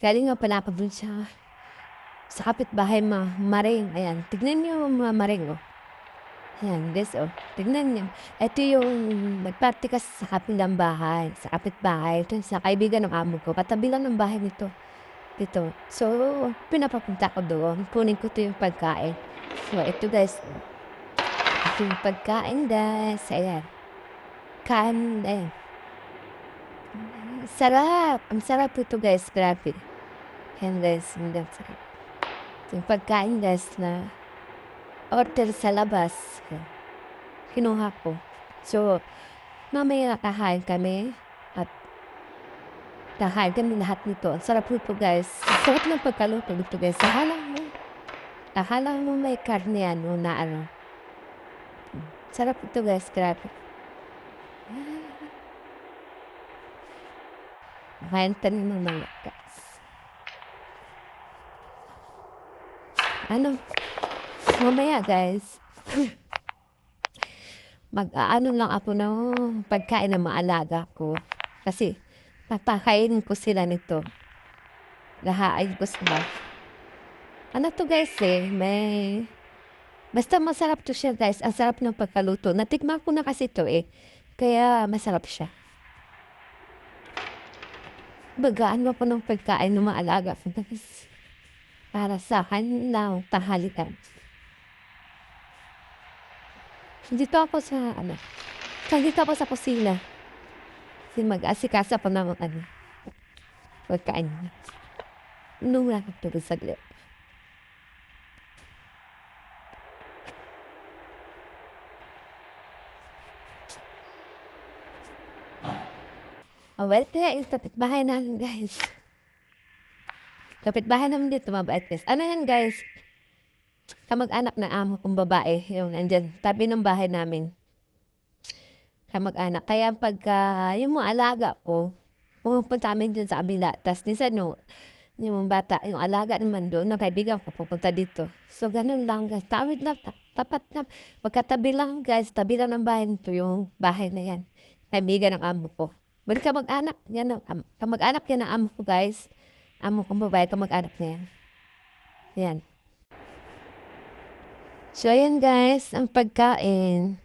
Galing nga pala ako dun sa sa kapitbahay ma Maring. Ayan, tignan niyo mga Maring, oh. Ayan, guys, oh. Tignan niyo. Ito yung nagparty kasi sa kabilang bahay, sa kapitbahay. Ito sa kaibigan ng amo ko. Katabi lang ng bahay nito. Dito. So, pinapapunta ko doon. Kunin ko to yung pagkain. So, ito guys. oh. Ito yung pagkain guys. Ayan. Kain, ayan. Sarap! Ang sarap ito guys. Grabe. Sarap. Ito yung pagkain guys na order sa labas. Kinuha ko. So, mamaya kakain kami at kakain kami lahat nito. Ang sarap nito guys. Sarap ng pagkaluto nito guys. Sahala mo. Akala mo may karne ano na ano. Sarap ito guys. Grabe. Kain tayo mga guys. Ano? Mamaya guys. Mag-aano lang ako ng pagkain ng maalaga ko. Kasi papakain ko sila nito. Lahain ko sila. Ano to guys eh, may... Basta masarap to siya guys. Ang sarap ng pagkaluto. Natikman ko na kasi to eh. Kaya masarap siya. Bagaan mo po ng pagkain ng maalaga ko guys. Para sa akin lang tanghalian. Dito ako sa ano. Dito ako sa kusina. Kasi mag-asikasa pa ng ano. Pagkain. Nung nakatulog sa lip. Oh, well, kaya yung kapitbahay namin, guys. Kapitbahay namin dito, mabait guys. Ano yan, guys? Kamag-anak na amo kong babae, yung nandyan, tabi ng bahay namin. Kamag-anak. Kaya pagka, yung mga alaga ko, pumunta kami dyan sa abila. Tapos, minsan, no, yung bata, yung alaga naman doon, na kaibigan ko, pupunta dito. So, ganun lang, guys. Tawid ta- tapat na. Magkatabi lang, guys. Tabi lang ng bahay nito, yung bahay na yan. Kaibigan ng amo ko. Balik ka mag-anak. Yan ang, am- kamag-anak yan ang amo ko, guys. Amo kong babae, kamag-anak na yan. Yan. So, ayan, guys, ang pagkain.